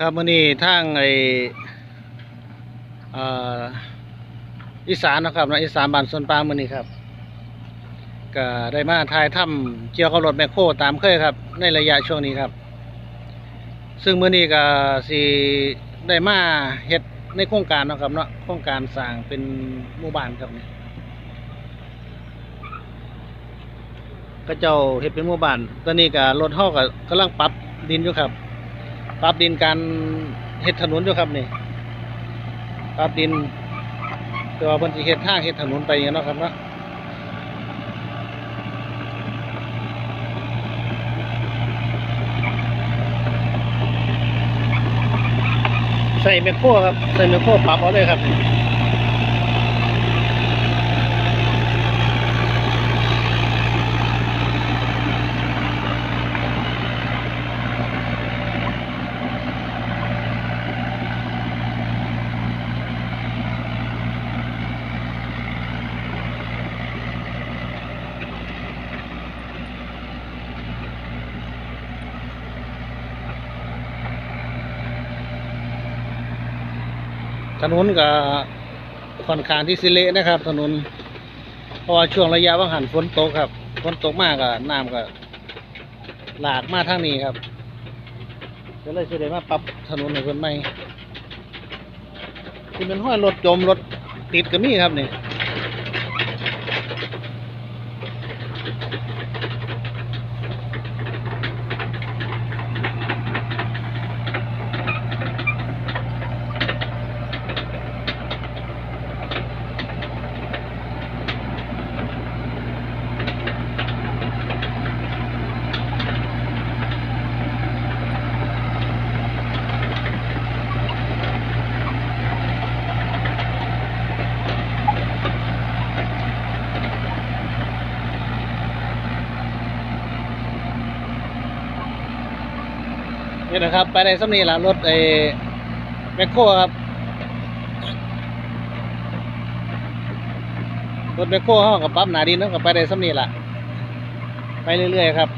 ครับมื้อนี้ทางไออีสานนะครับนะอีสานบ้านสวนปางมื้อนี้ครับก็ได้มาถ่ายทำเกี่ยวกับรถแมคโครตามเคยครับ ในระยะช่วงนี้ครับ ซึ่งมื้อนี้ก็สิได้มาเฮ็ดในโครงการนะครับเนาะโครงการสร้างเป็นหมู่บ้านครับเนี่ยก็เจ้าเฮ็ดเป็นหมู่บ้านตอนนี้ก็รถเฮาก็กำลังปรับดินอยู่ครับ ปรับดินการเฮ็ดถนนด้วยครับนี่ปรับดินตัวเพิ่นสิเฮ็ดทางเฮ็ดถนนไปอย่างเนาะครับเนาะใส่เมโครครับใส่เมโครปรับเอาเลยครับ ถนนก็ค่อนข้างที่สิเละนะครับ ถนนเพราะว่าช่วงระยะว่างหันฝนตกครับฝนตกมากก็น้ำก็หลากมาทางนี้ครับก็เลยสิได้มาปรับถนนให้เพิ่นใหม่ที่เป็นห้อยรถจมรถติดก็มีครับนี่ นะครับ ไปได้สักนี้ละรถไอ้แมคโครครับ รถแมคโครเขากับปั๊บหนาดินเขากับไปได้สักนี้ละไปเรื่อยๆครับ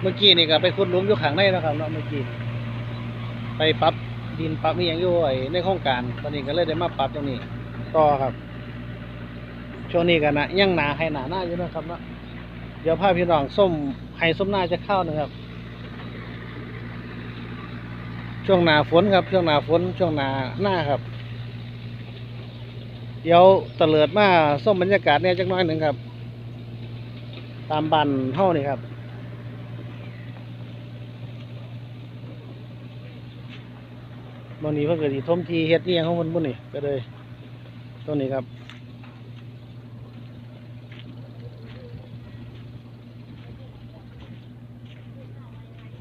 เมื่อกี้นี่ก็ไปขุดหลุมอยู่ข้างในนะครับเนาะเมื่อกี้ ไปปรับดินปรับนี่ยังอยู่ไอ้ในโครงการตอนนี้ก็เลยได้มาปรับตรงนี้ ต่อครับ ช่วงนี้กันนะยังหนาให้หนาหน้าอยู่นะครับเนาะ เดี๋ยวพาพี่น้องส้มไห้ส้มหน้าจะเข้านะครับ ช่วงหนาฝนครับ ช่วงหนาฝนช่วงหนาหน้าครับ เดี๋ยวเตลิดมาส้มบรรยากาศเนี่ยจักน้อยหนึ่งครับ ตามบันเท่านี่ครับวันนี้เพิ่งเกิดที่ทมทีเฮ็ดเนี่ยของคนบุญนี่ก็เลยตรงนี้ครับ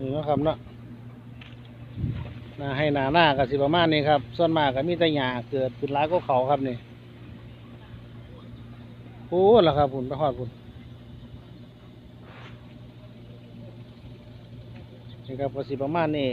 นี่นะครับเนาะนาให้หนาหน้ากับสิประมาณนี้ครับ ส่วนมากก็มีแต่หยาเกิดขึ้นหลายก็เขาครับนี่โอ้ล่ะครับพุ่นไปหอดพุ่นนี่ครับก็สิประมาณนี้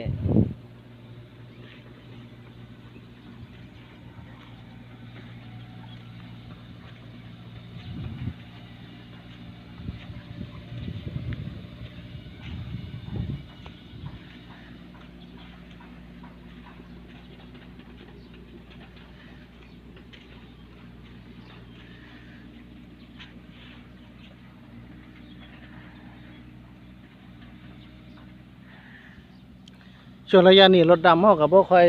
ช่วงระยะนี้รถดำเขากับบ่ค่อย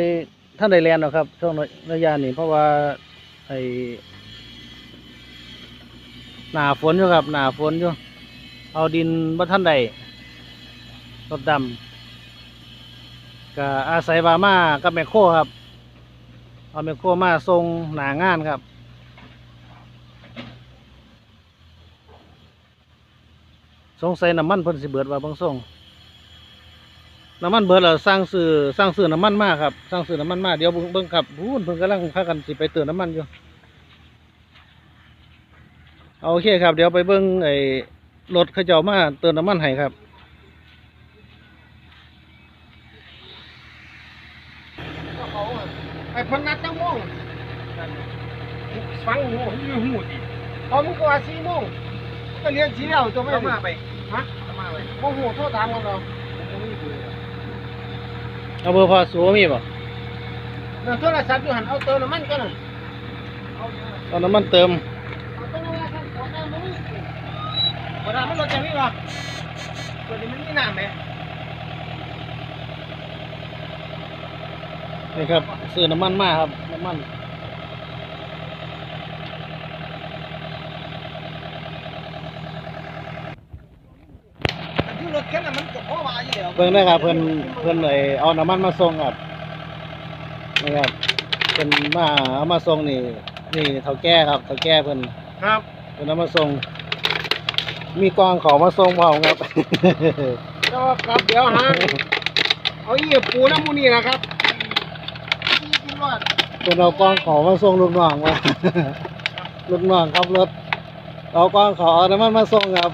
ท่านได้แลนหรอกครับ ช่วงระยะนี้เพราะว่าไอหนาฝนอยู่ครับ หนาฝนอยู่ เอาดินบ่ท่านใดรถดำก็อาศัยบามากับแมคโครครับ เอาแมคโครมาส่งหนางานครับสงสัยน้ำมันเพิ่นสิเบิดว่าบางส่ง น้ำมันเบิดแล้วสร้างซื้อสร้างซื้อน้ำมันมาครับสร้างซื้อน้ำมันมาเดี๋ยวเบิ่งเบิ่งครับพูนเพิ่นกำลังพากันสิไปเติมน้ำมันอยู่เอาโอเคครับ เดี๋ยวไปเบิ่งไอ้รถเขาเจ้ามาเติมน้ำมันให้ครับไอ้พนัดจังโมงฟังหูอยู่หูดิพอมึงก็ว่าสี่โมงก็เรียนสีแล้วจะไม่เอามาไปฮะเอามาไปโมโหโทษถามกันเราโอ้ไม่มีเบอร์ เอาเบอร์พอสูมีบ่นั่นโทรศัพท์อยู่หันเอาเติมน้ำมันก็นั่นเอาตอนน้ำมันเติมเอาเติมน้ำมันขอน้ำมันขอน้ำมันรถจะมีหรอตัวนี้มันมีน้ำไหมนี่ครับซื้อน้ำมันมาครับน้ำมัน ที่รถแค่นั้นมันก็พอมาอยู่แล้ว เบิ่งได้ครับเพิ่นเพิ่นเลยเอาน้ำมันมาส่งครับนี่ครับเพิ่นมาเอามาส่งนี่ นี่เฒ่าแก่ครับเฒ่าแก่เพิ่นครับเพิ่นเอามาส่ง มีกองเขามาส่งพร้อมครับเจ้าครับเดี๋ยวหาเอาเยี่ยปูน้ำมูนี่นะครับกินรอดเพิ่นเอากองเขามาส่งลูกน้องว่าลูกน้องขับรถเอากองเขาเอาน้ำมันมาส่งครับ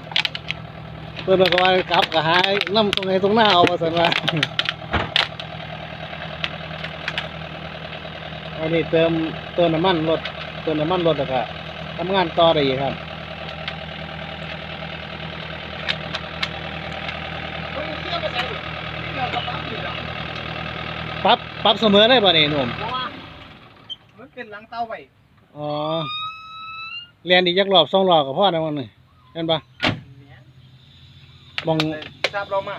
เพิ่นก็ว่ากลับ ก็หาน้ำตรงไหนตรงหน้าเอาว่าซั่นว่าอันนี้เติมเติมน้ำมันรถเติมน้ำมันรถแล้วก็ทำงานต่อได้อีกครับเฮ้ยเที่ยวไปใส่ดิเที่ยวกับปั๊บอยู่แล้วปรับปรับเสมอได้ป่ะนี่หนุ่มเพราะว่ามันเป็นหลังเตาไว้อ๋อเรียนอีกยักรอบสองรอบกับพ่อนะมันนี่เห็นปะ มองทราบเรามา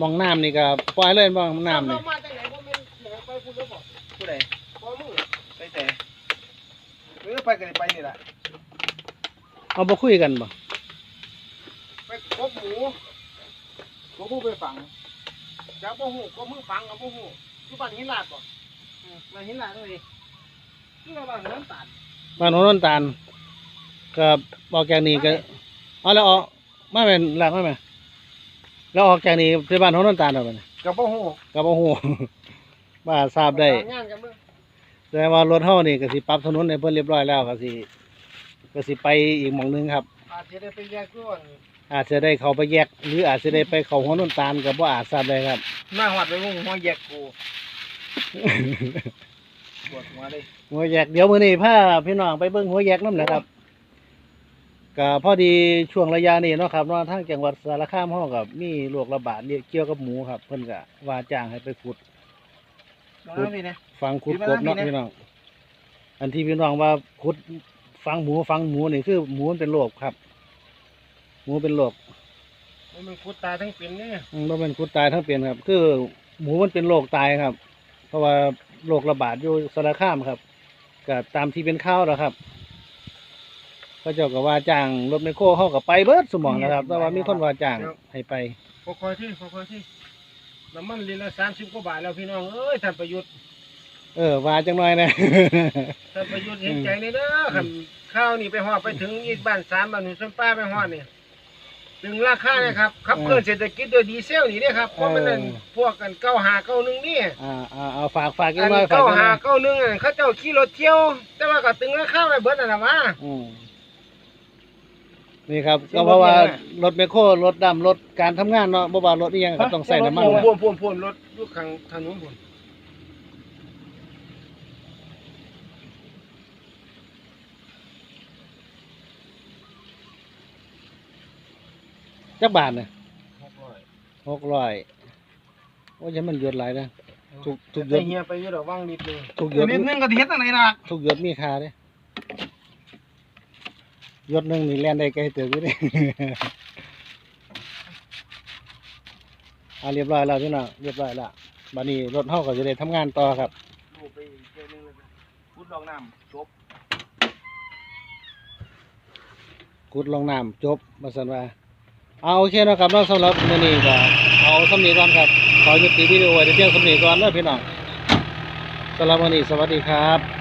มองน้ำนี่ก็ปล่อยเลยบ้างน้ำเรานี่มาจากไหนบ่แม่นหมอไปพูดแล้วบอกผู้ใดพ่อมึงไปแต่เออไปกันไปนี่แหละเอาบ่คุยกันบ่ไปกบหมูกบหมูไปฝังจากบ่ฮู้กบมึงฝังกับบ่ฮู้อยู่บ้านหินลาดบ่อืมมาหินลาดตรงนี้ที่เราบ้านน้ำตาลบ้านโนนนตาลก็บอกแกนี่ก็เอาแล้วออกมาเป็นหลักมาไหม แล้วออกจากนี้ไปบ้านโนนนตาลเอาไปกับบ่ฮู้ก็บ่ฮู้ว่าทราบได้งานกันเบิ่งแต่ว่ารถเฮานี่ก็สิปรับถนนให้เพิ่นเรียบร้อยแล้วก็สิก็สิไปอีกหม่องหนึงครับ อาจจะได้ไปแยกก่อนอาจจะได้เข้าไปแยก หรืออาจจะได้ไปเข้าหัวโนนตาลก็บ่อาจทราบได้ครับ มาหอดไปงงหัวแยกกูปวดหัวเลยหัวแยกเดี๋ยวมื้อนี้พาพี่น้องไปเบิ่งหัวแยกนำนะครับ ก็พอดีช่วงระยะนี้เนาะครับเนาะทางจังหวัดสารคามเฮาก็มีโรคระบาดเกี่ยวกับหมูครับ เพิ่นก็ว่าจ้างให้ไปขุดมาพี่นะฟังขุดพี่กบเนาะมาพี่นะพี่น้องอันที่พี่น้องว่าขุดฟังหมูฟังหมูนี่คือหมูมันเป็นโรคครับ หมูเป็นโรคมันคุดตายทั้งเป็นเนี่ยอืมบ่แม่นขุดตายทั้งเป็นครับ คือหมูมันเป็นโรคตายครับ เพราะว่าโรคระบาดอยู่สารคามครับก็ตามที่เป็นข่าวแล้วครับ ก็เจ้าก็ว่าจ้างรถไมคโครเฮาก็ไปเบิดสมองนะครับ แต่ว่ามีคนว่าจ้างให้ไปค่อยๆที่ค่อยๆที่น้ำมันลิตรละ30กว่าบาทแล้วพี่น้องเอ้ยท่านประยุทธ์เออว่าจังหน่อยนะท่านประยุทธ์เห็นใจเลยเด้อคันข้าวนี่ไปฮอดไปถึงอีกบ้านสามบ้านหนุนส้นป้าไปฮอดนี่ถึงราคาเนี่ยครับขับเคลื่อนเศรษฐกิจโดยดีเซลนี่เนี่ยครับเพราะมันนั่นพวกกันเก้าหาเก้าหนึ่งนี่อ่าอ่าเอาฝากฝากจัอังนหน่อยฝากเก้าจังหน่หาอยเก้าหนึ่งอันเขาเจ้าขี่รถเที่ยว แต่ว่าก็ตึงราคาไว้เบิดนั่นน่ะว่าอืม นี่ครับเสียก็งเพราะว่ารถเนี่ยรถแมคโครรถดำรถการทำงานเนาะบ่ว่ารถอีหยังก็ต้องใส่น้ำมันพ่นะวงพ่วงพ่วงรถอยู่ข้างถนนพุ่นจักบาทน่ะหกร้อยโอ้ยมันหยดหลายนะทุกทุกหยแต่ดเฮียไปอยู่ดอกว่างนิดนึงทุกหยเดี๋ยวดนิดนึงก็เฮ็ดตั้งไหนล่ะทุกหยดมีค่าเด้ห ยดหนึงนี่แล่นได้ไกลเติบอยู่เด้อ่าเรียบร้อยแล้วพี่น้องเรียบร้อยแล้วบัดนี้รถเฮาก็จะได้ทำงานต่อครับ ดูไปอีกเจอนึงเลยพุดลองน้ำจบกุดลงน้ำจบมาสันว่า เอาโอเคเนาะครับเนาะสำหรับมื้อนี้ก็เอาสำนีก่อนครับ ขอยุติวิดีโอไว้แต่เพียงสำนีก่อนเด้อพี่น้องสำหรับมื้อนี้สวัสดีครับ